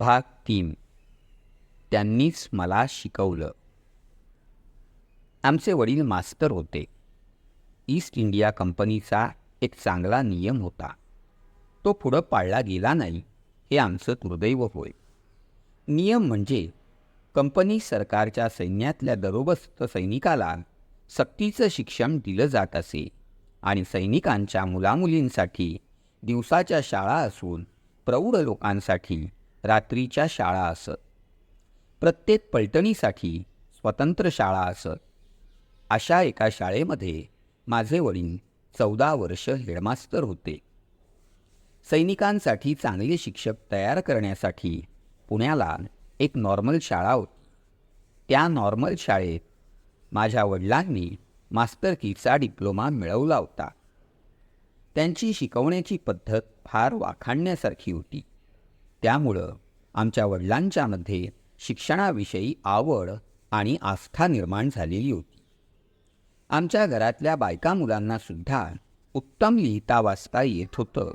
भाग तीन. त्यांनीच मला शिकवलं. आमचे वडील मास्तर होते. ईस्ट इंडिया कंपनीचा एक चांगला नियम होता. तो पुढं पाळला गेला नाही हे आमचं दुर्दैव होय. नियम म्हणजे कंपनी सरकारच्या सैन्यातल्या दरोबस्त सैनिकाला सक्तीचं शिक्षण दिलं जात असे आणि सैनिकांच्या मुलामुलींसाठी दिवसाच्या शाळा असून प्रौढ लोकांसाठी रात्रीच्या शाळा असत प्रत्येक पलटणीसाठी स्वतंत्र शाळा असत अशा एका शाळेमध्ये माझे वडील चौदा वर्ष हेडमास्तर होते. सैनिकांसाठी चांगले शिक्षक तयार करण्यासाठी पुण्याला एक नॉर्मल शाळा होती. त्या नॉर्मल शाळेत माझ्या वडिलांनी मास्तरकीचा डिप्लोमा मिळवला होता. त्यांची शिकवण्याची पद्धत फार वाखाणण्यासारखी होती. त्यामुळं आमच्या वडिलांच्यामध्ये शिक्षणाविषयी आवड आणि आस्था निर्माण झालेली होती. आमच्या घरातल्या बायका मुलांनासुद्धा उत्तम लिहिता वाचता येत होतं.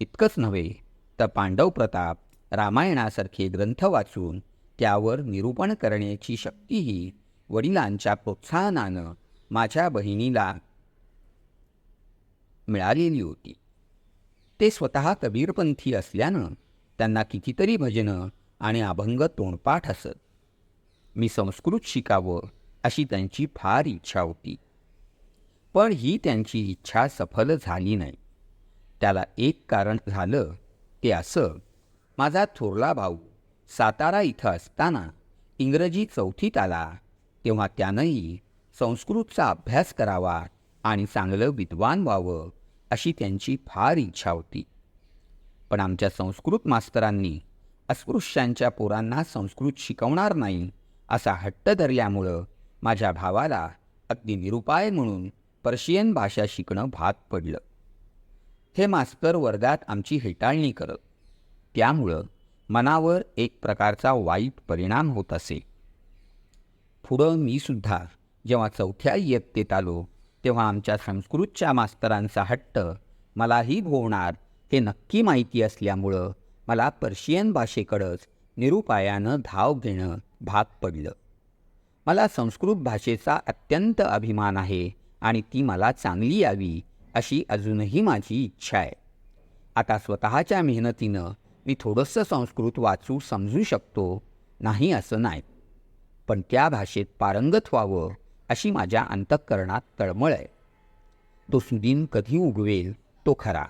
इतकंच नव्हे तर पांडव प्रताप रामायणासारखे ग्रंथ वाचून त्यावर निरूपण करण्याची शक्तीही वडिलांच्या प्रोत्साहनानं माझ्या बहिणीला मिळालेली होती. ते स्वतः कबीरपंथी असल्यानं त्यांना कितीतरी भजनं आणि अभंग तोंडपाठ असत. मी संस्कृत शिकावं अशी त्यांची फार इच्छा होती. पण ही त्यांची इच्छा सफल झाली नाही. त्याला एक कारण झालं ते असं माझा थोरला भाऊ सातारा इथं असताना इंग्रजी चौथीत आला तेव्हा त्यानंही संस्कृतचा अभ्यास करावा आणि चांगलं विद्वान व्हावं अशी त्यांची फार इच्छा होती. पण आमच्या संस्कृत मास्तरांनी अस्पृश्यांच्या पोरांना संस्कृत शिकवणार नाही असा हट्ट धरल्यामुळं माझ्या भावाला अगदी निरुपाय म्हणून पर्शियन भाषा शिकणं भाग पडलं. हे मास्तर वर्गात आमची हेटाळणी करत त्यामुळं मनावर एक प्रकारचा वाईट परिणाम होत असे. पुढं मीसुद्धा जेव्हा चौथ्या इयत्तेत आलो तेव्हा आमच्या संस्कृतच्या मास्तरांचा हट्ट मलाही भोवणार हे नक्की माहिती असल्यामुळं मला पर्शियन भाषेकडंच निरुपायानं धाव घेणं भाग पडलं. मला संस्कृत भाषेचा अत्यंत अभिमान आहे आणि ती मला चांगली यावी अशी अजूनही माझी इच्छा आहे. आता स्वतःच्या मेहनतीनं मी थोडंसं संस्कृत वाचू समजू शकतो नाही असं नाही. पण त्या भाषेत पारंगत व्हावं अशी माझ्या अंतःकरणात तळमळ आहे. तो सुदीन कधी उगवेल तो खरा.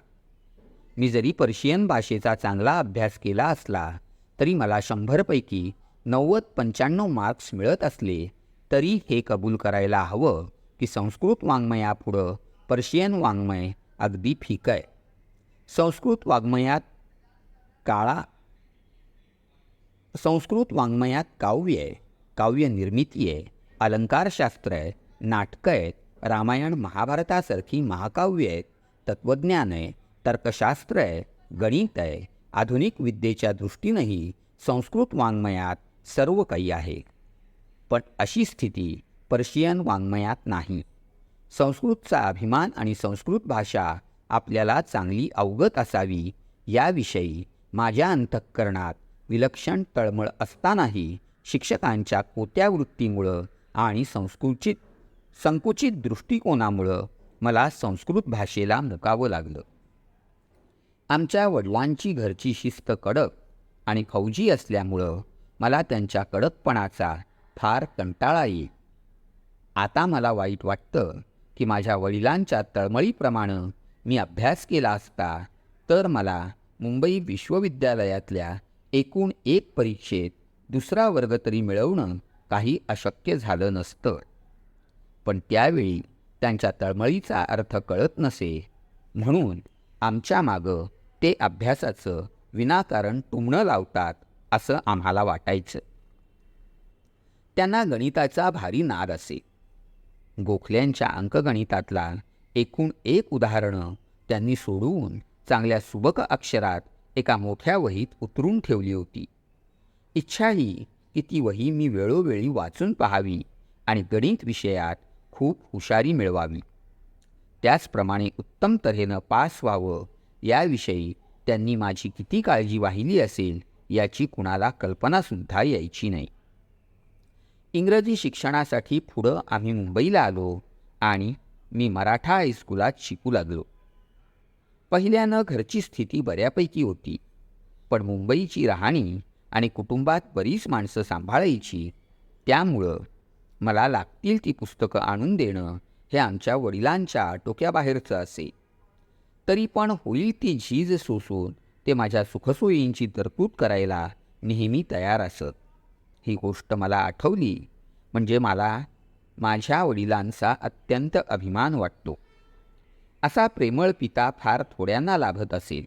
मी जरी पर्शियन भाषेचा चांगला अभ्यास केला असला तरी मला शंभरपैकी नव्वद पंच्याण्णव मार्क्स मिळत असले तरी हे कबूल करायला हवं की संस्कृत वाङ्मयापुढं पर्शियन वाङ्मय अगदी फिकं आहे. संस्कृत वाङ्मयात काळा संस्कृत वाङ्मयात काव्य आहे काव्य निर्मिती आहे अलंकारशास्त्र आहे नाटकं आहेत रामायण महाभारतासारखी महाकाव्य आहेत तत्त्वज्ञान आहे तर्कशास्त्र आहे गणित आहे आधुनिक विद्येच्या दृष्टीनंही संस्कृत वाङ्मयात सर्व काही आहे. पण अशी स्थिती पर्शियन वाङ्मयात नाही. संस्कृतचा अभिमान आणि संस्कृत भाषा आपल्याला चांगली अवगत असावी याविषयी माझ्या अंतःकरणात विलक्षण तळमळ असतानाही शिक्षकांच्या कोत्या वृत्तीमुळं आणि संस्कृचित संकुचित दृष्टिकोनामुळं मला संस्कृत भाषेला मुकावं लागलं. आमच्या वडिलांची घरची शिस्त कडक आणि फौजी असल्यामुळं मला त्यांच्या कडकपणाचा फार कंटाळा येईल. आता मला वाईट वाटतं की माझ्या वडिलांच्या तळमळीप्रमाणे मी अभ्यास केला असता तर मला मुंबई विश्वविद्यालयातल्या एकूण एक परीक्षेत दुसरा वर्ग तरी मिळवणं काही अशक्य झालं नसतं. पण त्यावेळी त्यांच्या तळमळीचा अर्थ कळत नसे म्हणून आमच्या मागं ते अभ्यासाचं विनाकारण टुमणं लावतात असं आम्हाला वाटायचं. त्यांना गणिताचा भारी नाद असे. गोखल्यांच्या अंकगणितातला एकूण एक उदाहरणं त्यांनी सोडवून चांगल्या सुबक अक्षरात एका मोठ्या वहीत उतरून ठेवली होती. इच्छाही की ती वही मी वेळोवेळी वाचून पाहावी आणि गणित विषयात खूप हुशारी मिळवावी. त्याचप्रमाणे उत्तम तऱ्हेनं पास व्हावं याविषयी त्यांनी माझी किती काळजी वाहिली असेल याची कुणाला कल्पनासुद्धा यायची नाही. इंग्रजी शिक्षणासाठी पुढं आम्ही मुंबईला आलो आणि मी मराठा हायस्कुलात शिकू लागलो. पहिल्यानं घरची स्थिती बऱ्यापैकी होती पण मुंबईची राहणी आणि कुटुंबात बरीच माणसं सांभाळायची त्यामुळं मला लागतील ती पुस्तकं आणून देणं हे आमच्या वडिलांच्या टोक्याबाहेरचं असे. तरी पण होईल ती झीज सोसून ते माझ्या सुखसोयींची तरतूद करायला नेहमी तयार असत. ही गोष्ट मला आठवली म्हणजे मला माझ्या वडिलांचा अत्यंत अभिमान वाटतो. असा प्रेमळ पिता फार थोड्यांना लाभत असेल.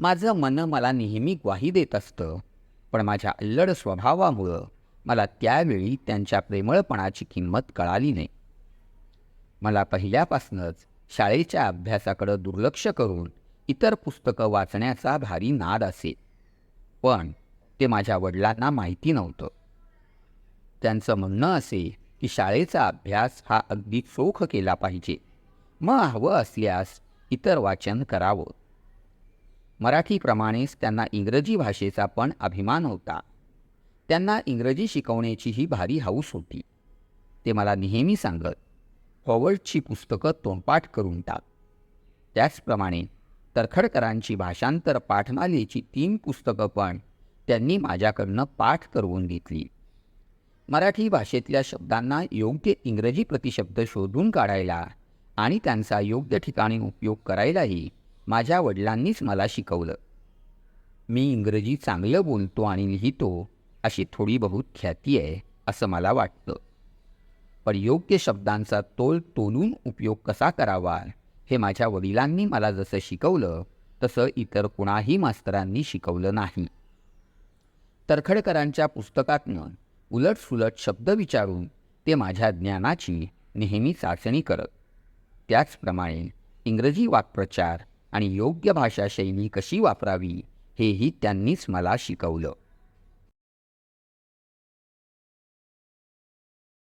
माझं मन मला नेहमी ग्वाही देत असतं पण माझ्या अल्लड स्वभावामुळं मला त्यावेळी त्यांच्या प्रेमळपणाची किंमत कळाली नाही. मला पहिल्यापासूनच शाळेच्या अभ्यासाकडं दुर्लक्ष करून इतर पुस्तकं वाचण्याचा भारी नाद असे. पण ते माझ्या वडिलांना माहिती नव्हतं. त्यांचं म्हणणं असे की शाळेचा अभ्यास हा अगदी चोख केला पाहिजे. मग हवं असल्यास इतर वाचन करावं. मराठीप्रमाणेच त्यांना इंग्रजी भाषेचा पण अभिमान होता. त्यांना इंग्रजी शिकवण्याचीही भारी हौस होती. ते मला नेहमी सांगत हॉवर्डची पुस्तकं तोंडपाठ करून टाक. त्याचप्रमाणे तरखडकरांची भाषांतर पाठमालेची तीन पुस्तकं पण त्यांनी माझ्याकडनं पाठ करवून घेतली. मराठी भाषेतल्या शब्दांना योग्य इंग्रजी प्रतिशब्द शोधून काढायला आणि त्यांचा योग्य ठिकाणी उपयोग करायलाही माझ्या वडिलांनीच मला शिकवलं. मी इंग्रजी चांगलं बोलतो आणि लिहितो अशी थोडी बहुत ख्याती आहे असं मला वाटतं. पण योग्य शब्दांचा तोल तोलून उपयोग कसा करावा? हे माझ्या वडिलांनी मला जसं शिकवलं तसं इतर कुणाही मास्तरांनी शिकवलं नाही. तरखडकरांच्या पुस्तकातनं उलटसुलट शब्द विचारून ते माझ्या ज्ञानाची नेहमी चाचणी करत. त्याचप्रमाणे इंग्रजी वाक्प्रचार आणि योग्य भाषा शैली कशी वापरावी हेही त्यांनीच मला शिकवलं.